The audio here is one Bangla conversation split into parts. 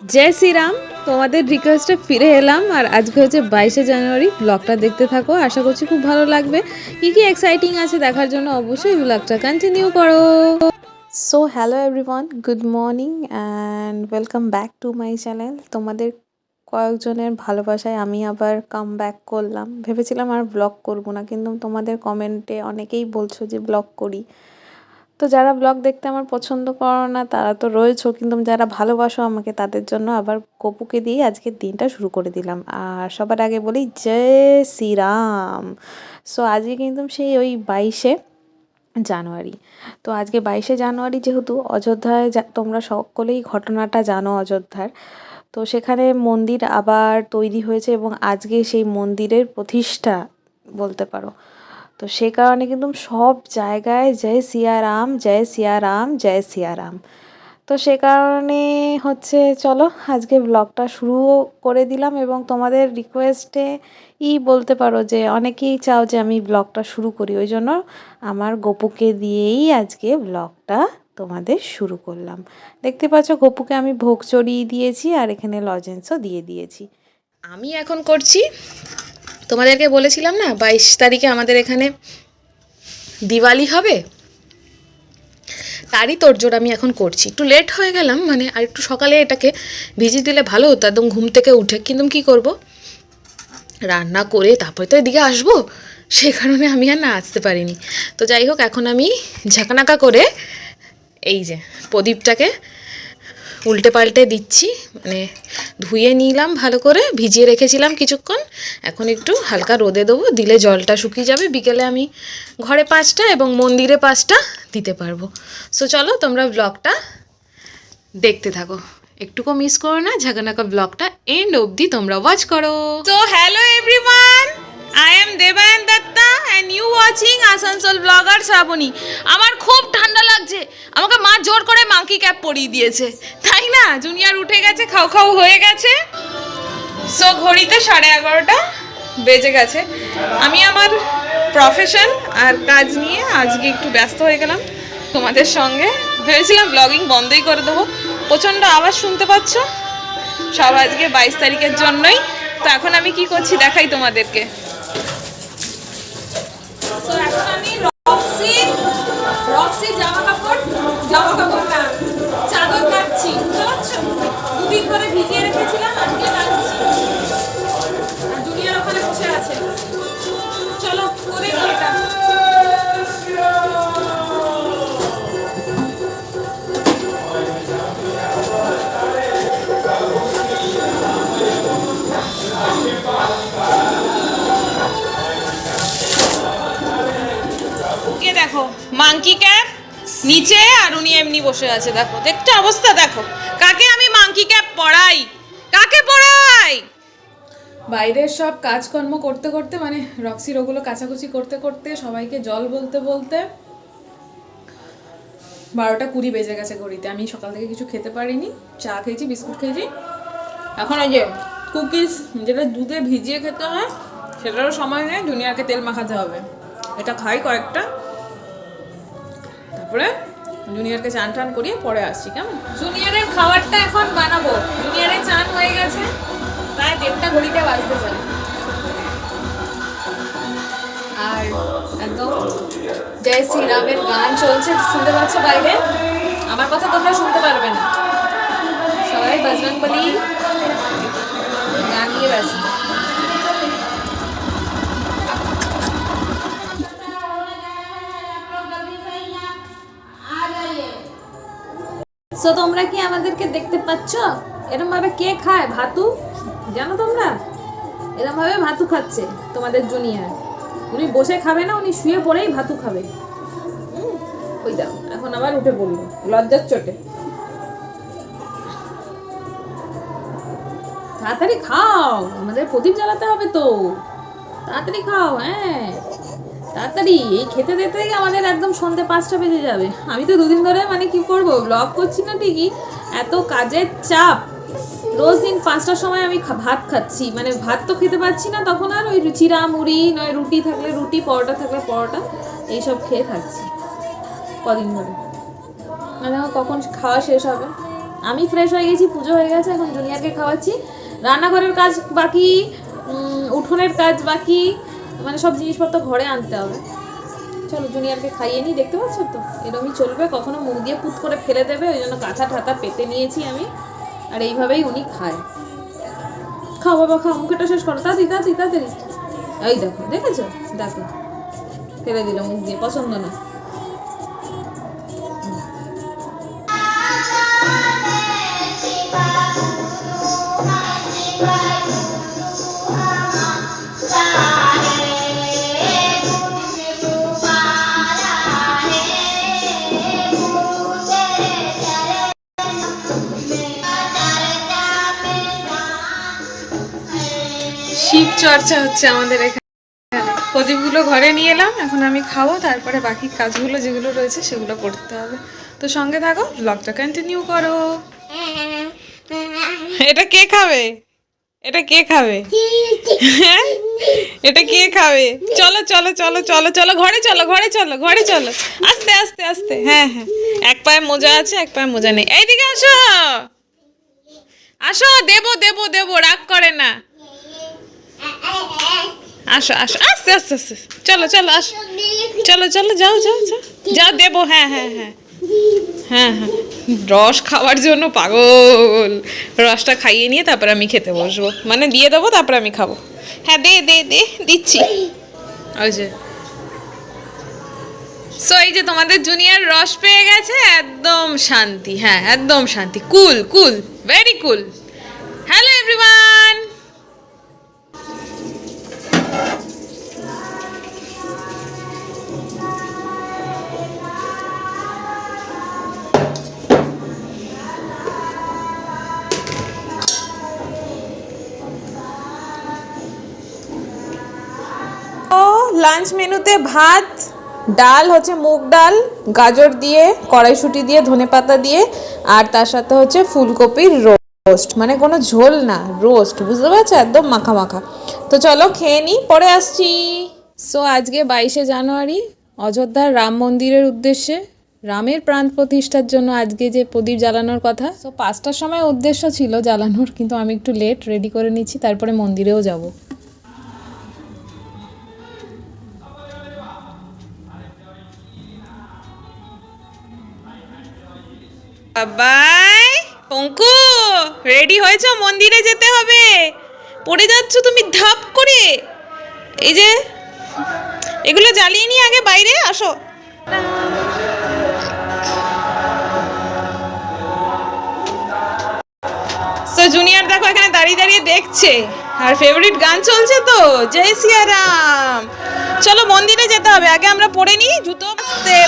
জয় শ্রীরাম, তোমাদের রিকোয়েস্টে ফিরে এলাম আর আজকে হচ্ছে বাইশে জানুয়ারি ব্লগটা দেখতে থাকো, আশা করছি খুব ভালো লাগবে। কী কী এক্সাইটিং আছে দেখার জন্য অবশ্যই ব্লগটা কন্টিনিউ করো। So hello everyone good morning and welcome back to my channel তোমাদের কয়েকজনের ভালোবাসায় আমি আবার কাম ব্যাক করলাম। ভেবেছিলাম আর ব্লগ করব না, কিন্তু তোমাদের কমেন্টে অনেকেই বলছো যে ব্লগ করি। তো যারা ব্লগ দেখতে আমার পছন্দ করো না, তারা তো রয়েছো, কিন্তু যারা ভালোবাসো আমাকে, তাদের জন্য আবার কপুকে দিয়ে আজকের দিনটা শুরু করে দিলাম। আর সবার আগে বলি, জয় শ্রীরাম। সো আজকে কিন্তু সেই ওই বাইশে জানুয়ারি। তো আজকে বাইশে জানুয়ারি যেহেতু অযোধ্যায় তোমরা সকলেই ঘটনাটা জানো অযোধ্যার। তো সেখানে মন্দির আবার তৈরি হয়েছে এবং আজকে সেই মন্দিরের প্রতিষ্ঠা বলতে পারো। তো সে কারণে কিন্তু সব জায়গায় জয় সিয়ারাম জয় সিয়ারাম জয় সিয়ারাম তো সে কারণে হচ্ছে চলো আজকে ব্লগটা শুরু করে দিলাম এবং তোমাদের রিকোয়েস্টে ই বলতে পারো যে অনেকেই চাও যে আমি ব্লগটা শুরু করি। ওই জন্য আমার গপুকে দিয়েই আজকে ব্লগটা তোমাদের শুরু করলাম। দেখতে পাচ্ছ গপুকে আমি ভোগ চড়িয়ে দিয়েছি আর এখানে লজেন্সও দিয়ে দিয়েছি। আমি এখন করছি তোমাদেরকে বলেছিলাম না, বাইশ তারিখে আমাদের এখানে দিওয়ালি হবে? তারই তোড়জোড় আমি এখন করছি। একটু লেট হয়ে গেলাম মানে আর একটু সকালে এটাকে ভিজিয়ে দিলে ভালো হতো, একদম ঘুম থেকে উঠে। কিন্তু কী করব? রান্না করে তারপরে তো এদিকে আসব, সে কারণে আমি আর না আসতে পারিনি। তো যাই হোক, এখন আমি ঝাঁকানাকা করে এই যে প্রদীপটাকে উল্টে পাল্টে দিচ্ছি মানে ধুয়ে নিলাম ভালো করে, ভিজিয়ে রেখেছিলাম কিছুক্ষণ, এখন একটু হালকা রোদে দেবো, দিলে জলটা শুকিয়ে যাবে, বিকেলে আমি ঘরে পাঁচটা এবং মন্দিরে পাঁচটা দিতে পারব। সো চলো তোমরা ব্লগটা দেখতে থাকো। একটুকু মিস করো না, ঝাঁকানাকা ব্লগটা এন্ড অবধি তোমরা ওয়াচ করো। তো hello everyone I am Debayan Dutta and you watching Asansol blogger Shrabani আমার খুব ঠান্ডা লাগছে। আমাকে মা জোর করে মাঙ্কি ক্যাপ পরিয়ে দিয়েছে। তাই না? জুনিয়র উঠে গেছে, খাও খাও হয়ে গেছে। সো ঘড়িতে সাড়ে এগারোটা বেজে গেছে। আমি আমার প্রফেশন আর কাজ নিয়ে আজকে একটু ব্যস্ত হয়ে গেলাম। তোমাদের সঙ্গে ভেবেছিলাম ব্লগিং বন্ধই করে দেবো। প্রচণ্ড আওয়াজ শুনতে পাচ্ছ? সব আজকে বাইশ তারিখের জন্যই। তো এখন আমি কি করছি দেখাই তোমাদেরকে। তো এখন আমি নিচে আর উনি এমনি বসে আছে, দেখো। দেখতে অবস্থা, দেখো। কাকে আমি মাংকি ক্যাপ পড়াই কাকে পড়াই বাইরের সব কাজকর্ম করতে করতে মানে রক্সির ওগুলো কাচাকুচি করতে করতে, সবাইকে জল বলতে বলতে বারোটা কুড়ি বেজে গেছে ঘড়িতে। আমি সকাল থেকে কিছু খেতে পারিনি, চা খেয়েছি, বিস্কুট খেয়েছি। এখন ওই যে কুকিজ, যেটা দুধে ভিজিয়ে খেতে হয়, সেটারও সময় নেই জুনিয়রকে তেল মাখাতে হবে। এটা খাই কয়েকটা। তারপরে জুনিয়রকে চান টান করিয়ে পরে আসছি, কেমন? জুনিয়রের খাবারটা এখন বানাবো। জুনিয়রের চান হয়ে গেছে। প্রায় দেড়টা ঘড়িতে বাজতে চাই আর একদম জয় শ্রীরামের গান চলছে, শুনতে পাচ্ছ বাইরে? আমার কথা তোমরা শুনতে পারবে না। সবাই বজরং বলি গান নিয়ে ব্যস্ত। সো তোমরা কি আমাদেরকে দেখতে পাচ্ছ? এরকম ভাবে কে খায়? ভাতু? জানো তোমরা? এরকম ভাবে ভাতু খাচ্ছে তোমাদের জুনিয়র উনি বসে খাবে না, উনি শুয়ে পড়েই ভাতু খাবে। ওই দেখো, এখন আবার উঠে পড়ল, লজ্জার চোটে। তাড়াতাড়ি খাও, আমাদের প্রদীপ জ্বালাতে হবে তো। তাড়াতাড়ি খাও হ্যাঁ। তাড়াতাড়ি, এই খেতে দিতে আমাদের একদম সন্ধ্যে পাঁচটা বেজে যাবে। আমি তো দুদিন ধরে মানে কি করব ব্লগ করছি না ঠিকই, এত কাজের চাপ। রোজ দিন পাঁচটার সময় আমি ভাত খাচ্ছি মানে ভাত তো খেতে পাচ্ছি না, তখন আর ওই চিরা মুড়ি, নয় রুটি থাকলে রুটি, পরোটা থাকলে পরোটা, এইসব খেয়ে থাকছি, কদিন ধরে। মানে কখন খাওয়া শেষ হবে? আমি ফ্রেশ হয়ে গেছি, পুজো হয়ে গেছে, এখন জুনিয়রকে খাওয়াচ্ছি। রান্নাঘরের কাজ বাকি উঠোনের কাজ বাকি মানে সব জিনিসপত্র ঘরে আনতে হবে। চলো জুনিয়রকে খাইয়ে নিই, দেখতে পাচ্ছ তো? এরমই চলবে, কখনো মুখ দিয়ে পুত করে ফেলে দেবে, ওই জন্য কাঁথা ঠাতা পেতে নিয়েছি আমি, আর এইভাবেই উনি খায়। খাও বাবা, খাও মুখেটা শেষ করো, তাড়াতাড়ি তাড়াতাড়ি তাড়াতাড়ি। এই দেখো, দেখেছ? দেখো। ফেলে দিল মুখ দিয়ে, পছন্দ না। চর্চা হচ্ছে আমাদের এখানে। প্রদীপগুলো ঘরে নিয়ে এলাম, এখন আমি খাব, তারপরে বাকি কাজগুলো যেগুলো রয়েছে সেগুলো করতে হবে। তো সঙ্গে থাকো ব্লগটা কন্টিনিউ করো। এটা কে খাবে? এটা কে খাবে? হ্যাঁ? এটা কে খাবে? চলো চলো চলো চলো চলো, ঘরে চলো ঘরে চলো ঘরে চলো। আস্তে আস্তে আস্তে হ্যাঁ হ্যাঁ। এক পায়ে মোজা আছে, এক পায়ে মোজা নেই। এইদিকে আসো! আসো, দেবো দেবো দেবো, রাগ করে না। আসো আসো, আস্তে আস্তে আস্তে চলো চলো, আসো। চলো চলো, যাও যাও যাও। যাও, দেবো হ্যাঁ হ্যাঁ হ্যাঁ। হ্যাঁ হ্যাঁ। রস খাওয়ার জন্য পাগল। রসটা খাইয়ে নিয়ে তারপর আমি খেতে বসবো। মানে দিয়ে দেবো, তারপর আমি খাব। হ্যাঁ দে দে দে, দিচ্ছি। ওই যে। সো এই যে তোমাদের জুনিয়র রস পেয়ে গেছে, একদম শান্তি। হ্যাঁ একদম শান্তি। Cool cool very cool hello everyone lunch মেনুতে ভাত, ডাল, হচ্ছে মুগ ডাল, গাজর দিয়ে, কড়াইশুটি দিয়ে ধনেপাতা দিয়ে, আর তার সাথে হচ্ছে ফুলকপির রোস্ট মানে কোনো ঝোল না রোস্ট বুঝতে পারছ? একদম মাখা মাখা। তো চলো খেয়ে নিই পরে আসছি। সো আজকে বাইশে জানুয়ারি অযোধ্যার রাম মন্দিরের উদ্দেশ্যে, রামের প্রাণ প্রতিষ্ঠার জন্য আজকে যে প্রদীপ জ্বালানোর কথা। সো পাঁচটার সময় উদ্দেশ্য ছিল জ্বালানোর, কিন্তু আমি একটু লেট রেডি করে নিচ্ছি, তারপরে মন্দিরেও যাব। বাবাই পঙ্কু রেডি হয়েছো? মন্দিরে যেতে হবে। পড়ে যাচ্ছ তুমি ধাপ করে। এই যে, এগুলো জ্বালিয়ে নিয়ে আগে বাইরে আসো। সো জুনিয়র দেখো, এখানে দাঁড়িয়ে দাঁড়িয়ে দেখছে। আর ফেভারিট গান চলছে তো? জয় সিয়া রাম। চলো মন্দিরে যেতে হবে। আগে আমরা পড়ে নিই। জুতো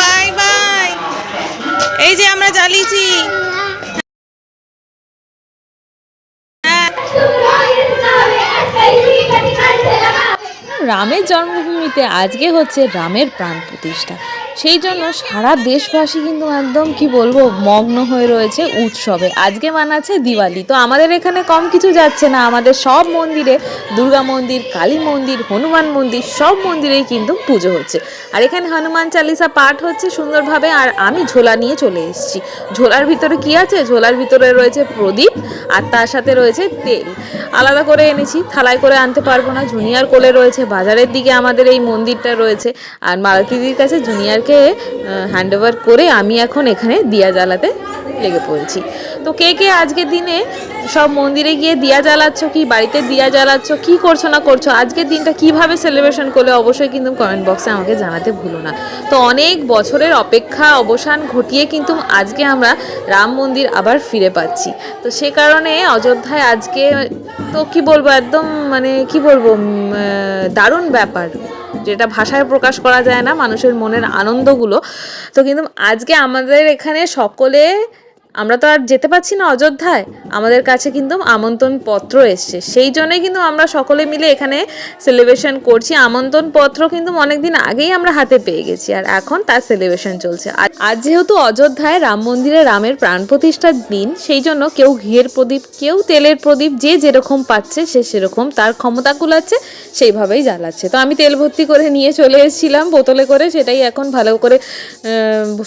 বাই বাই এই যে আমরা জ্বালিয়েছি। রামের জন্মভূমিতে আজকে হচ্ছে রামের প্রাণ প্রতিষ্ঠা। সেই জন্য সারা দেশবাসী কিন্তু একদম, কি বলব, মগ্ন হয়ে রয়েছে উৎসবে। আজকে মানাচ্ছে দিওয়ালি। তো আমাদের এখানে কম কিছু যাচ্ছে না। আমাদের সব মন্দিরে দুর্গা মন্দির, কালী মন্দির, হনুমান মন্দির, সব মন্দিরেই কিন্তু পুজো হচ্ছে। আর এখানে হনুমান চালিসা পাঠ হচ্ছে সুন্দরভাবে। আর আমি ঝোলা নিয়ে চলে এসেছি। ঝোলার ভিতরে কি আছে? ঝোলার ভিতরে রয়েছে প্রদীপ আর তার সাথে রয়েছে তেল। আলাদা করে এনেছি। থালায় করে আনতে পারব না। জুনিয়ার কোলে রয়েছে। বাজারের দিকে আমাদের এই মন্দিরটা রয়েছে। আর মালতীদির কাছে জুনিয়রকে হ্যান্ড ওভার করে আমি এখন এখানে দিয়া জ্বালাতে লেগে পড়েছি। তো কে কে আজকের দিনে সব মন্দিরে গিয়ে দিয়া জ্বালাচ্ছ কি, বাড়িতে দিয়া জ্বালাচ্ছ, কি করছ না করছ, আজকের দিনটা কীভাবে সেলিব্রেশন করলে অবশ্যই কিন্তু কমেন্ট বক্সে আমাকে জানাতে ভুলো না। তো অনেক বছরের অপেক্ষা, অবসান ঘটিয়ে কিন্তু আজকে আমরা রাম মন্দির আবার ফিরে পাচ্ছি। তো সে কারণে অযোধ্যায় আজকে তো কি বলব, একদম মানে কি বলব দারুণ ব্যাপার। যেটা ভাষায় প্রকাশ করা যায় না, মানুষের মনের আনন্দগুলো। তো কিন্তু আজকে আমাদের এখানে সকলে আমরা তো আর যেতে পারছি না অযোধ্যায়। আমাদের কাছে কিন্তু আমন্ত্রণ পত্র এসছে। সেই জন্যই কিন্তু আমরা সকলে মিলে এখানে সেলিব্রেশন করছি। আমন্ত্রণ পত্র কিন্তু অনেকদিন আগেই আমরা হাতে পেয়ে গেছি আর এখন তার সেলিব্রেশন চলছে। আর যেহেতু অযোধ্যায় রাম মন্দিরে রামের প্রাণ প্রতিষ্ঠার দিন, সেই জন্য কেউ ঘিয়ের প্রদীপ, কেউ তেলের প্রদীপ যে যেরকম পাচ্ছে, সে সেরকম তার ক্ষমতা কুলাচ্ছে, সেইভাবেই জ্বালাচ্ছে। তো আমি তেল ভর্তি করে নিয়ে চলে এসেছিলাম, বোতলে করে, সেটাই এখন ভালো করে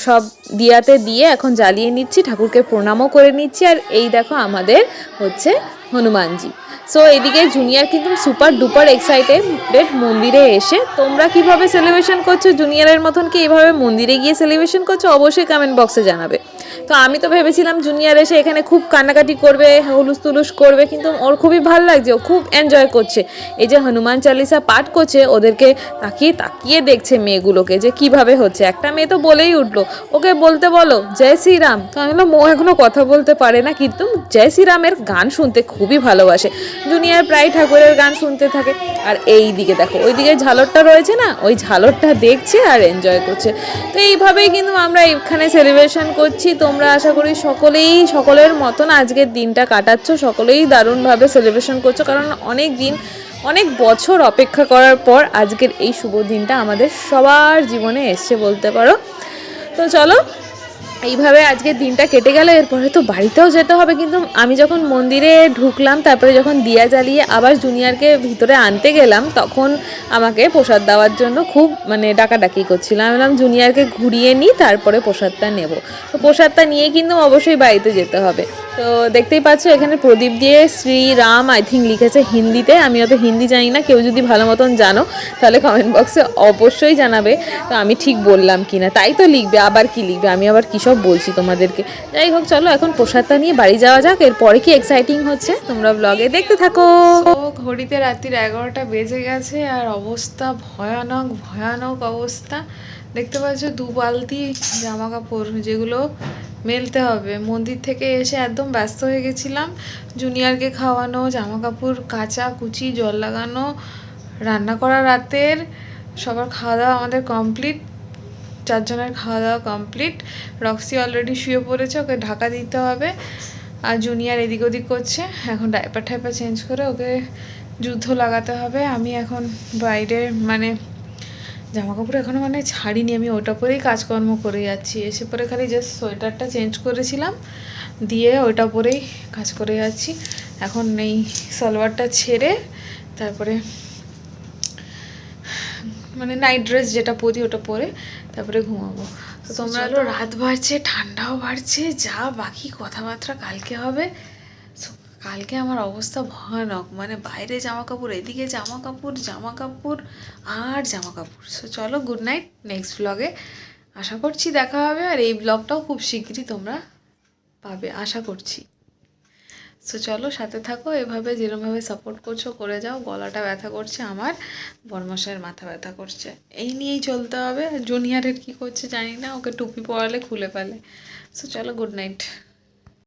সব দিয়াতে দিয়ে এখন জ্বালিয়ে নিচ্ছি। ঠাকুরকে ঠাকুরকে প্রণামও করে নিচ্ছি আর এই দেখো আমাদের হচ্ছে হনুমানজি। সো এদিকে জুনিয়র কিন্তু সুপার ডুপার এক্সাইটেড মন্দিরে এসে। তোমরা কীভাবে সেলিব্রেশন করছ? জুনিয়রের মতন কি এভাবে মন্দিরে গিয়ে সেলিব্রেশন করছ? অবশ্যই কমেন্ট বক্সে জানাবে। তো আমি তো ভেবেছিলাম জুনিয়র এসে এখানে খুব কান্নাকাটি করবে হুলুস তুলুস করবে, কিন্তু ওর খুবই ভালো লাগছে, ও খুব এনজয় করছে। এই যে হনুমান চালিসা পাঠ করছে, ওদেরকে তাকিয়ে তাকিয়ে দেখছে মেয়েগুলোকে যে কীভাবে হচ্ছে। একটা মেয়ে তো বলেই উঠল, ওকে বলতে বলো, জয় শ্রীরাম। তো আমি বললাম ও এখনও কথা বলতে পারে না, কিন্তু জয় শ্রীরামের গান শুনতে খুবই ভালোবাসে। জুনিয়র প্রায় ঠাকুরের গান শুনতে থাকে। আর এই দিকে দেখো, ওই দিকে ঝালরটা রয়েছে না, ওই ঝালরটা দেখছে আর এনজয় করছে। তো এইভাবেই কিন্তু আমরা এখানে সেলিব্রেশন করছি। তোমরা আশা করি সকলেই, সকলের মতন আজকের দিনটা কাটাচ্ছ, সকলেই দারুণভাবে সেলিব্রেশন করছ, কারণ অনেক দিন, অনেক বছর অপেক্ষা করার পর আজকের এই শুভ দিনটা আমাদের সবার জীবনে এসছে বলতে পারো। তো চলো এইভাবে আজকে দিনটা কেটে গেল, এরপরে তো বাড়িতেও যেতে হবে। কিন্তু আমি যখন মন্দিরে ঢুকলাম, তারপরে যখন দিয়া জ্বালিয়ে আবার জুনিয়রকে ভিতরে আনতে গেলাম, তখন আমাকে প্রসাদ দেওয়ার জন্য খুব মানে ডাকাডাকি করছিলাম আমি বললাম, জুনিয়রকে ঘুরিয়ে নিই তারপরে প্রসাদটা নেব। তো প্রসাদটা নিয়ে কিন্তু অবশ্যই বাড়িতে যেতে হবে। তো দেখতেই পাচ্ছ, এখানে প্রদীপ দিয়ে শ্রীরাম আই থিঙ্ক লিখেছে হিন্দিতে। আমি অত হিন্দি জানি না, কেউ যদি ভালো মতন জানো, তাহলে কমেন্ট বক্সে অবশ্যই জানাবে। তো আমি ঠিক বললাম কি না, তাই তো লিখবে, আবার কি লিখবে? আমি আবার কী সব বলছি তোমাদেরকে? যাই হোক, চলো এখন প্রসাদটা নিয়ে বাড়ি যাওয়া যাক, এরপরে কি এক্সাইটিং হচ্ছে, তোমরা ব্লগে দেখতে থাকো। ঘড়িতে রাত্রির এগারোটা বেজে গেছে, আর অবস্থা ভয়ানক ভয়ানক অবস্থা। দেখতে পাচ্ছ, দু বালতি জামা কাপড় যেগুলো মেলতে হবে। মন্দির থেকে এসে একদম ব্যস্ত হয়ে গেছিলাম। জুনিয়রকে খাওয়ানো জামা কাপড় কাচা, কুচি, জল লাগানো, রান্না করা রাতের, সবার খাওয়া দাওয়া আমাদের কমপ্লিট। চারজনের খাওয়া দাওয়া কমপ্লিট। রক্সি অলরেডি শুয়ে পড়েছে, ওকে ঢাকা দিতে হবে। আর জুনিয়র এদিক ওদিক করছে। এখন ডাইপার টাইপার চেঞ্জ করে ওকে যুদ্ধ লাগাতে হবে। আমি এখন বাইরে মানে জামা কাপড় এখনও মানে ছাড়িনি আমি ওটা পরেই কাজকর্ম করে যাচ্ছি। এসে পরে খালি জাস্ট সোয়েটারটা চেঞ্জ করেছিলাম দিয়ে ওইটা পরেই কাজ করে যাচ্ছি। এখন এই সালোয়ারটা ছেড়ে তারপরে মানে নাইট ড্রেস যেটা পরি ওটা পরে তারপরে ঘুমাবো। তো তোমরা রাত বাড়ছে ঠান্ডাও বাড়ছে যা বাকি কথাবার্তা কালকে হবে। কালকে আমার অবস্থা ভয়ানক। মানে বাইরে জামা কাপড় এদিকে জামা কাপড় জামা কাপড় আর জামা কাপড় সো চলো গুড নাইট নেক্সট ব্লগে আশা করছি দেখা হবে আর এই ব্লগটাও খুব শীঘ্রই তোমরা পাবে, আশা করছি। সো চলো সাথে থাকো, এভাবে যেরমভাবে সাপোর্ট করছ, করে যাও। গলাটা ব্যথা করছে আমার, বরমশাইয়ের মাথা ব্যথা করছে। এই নিয়েই চলতে হবে। জুনিয়রের কী করছে জানি না, ওকে টুপি পরালে খুলে ফেলে। সো চলো গুড নাইট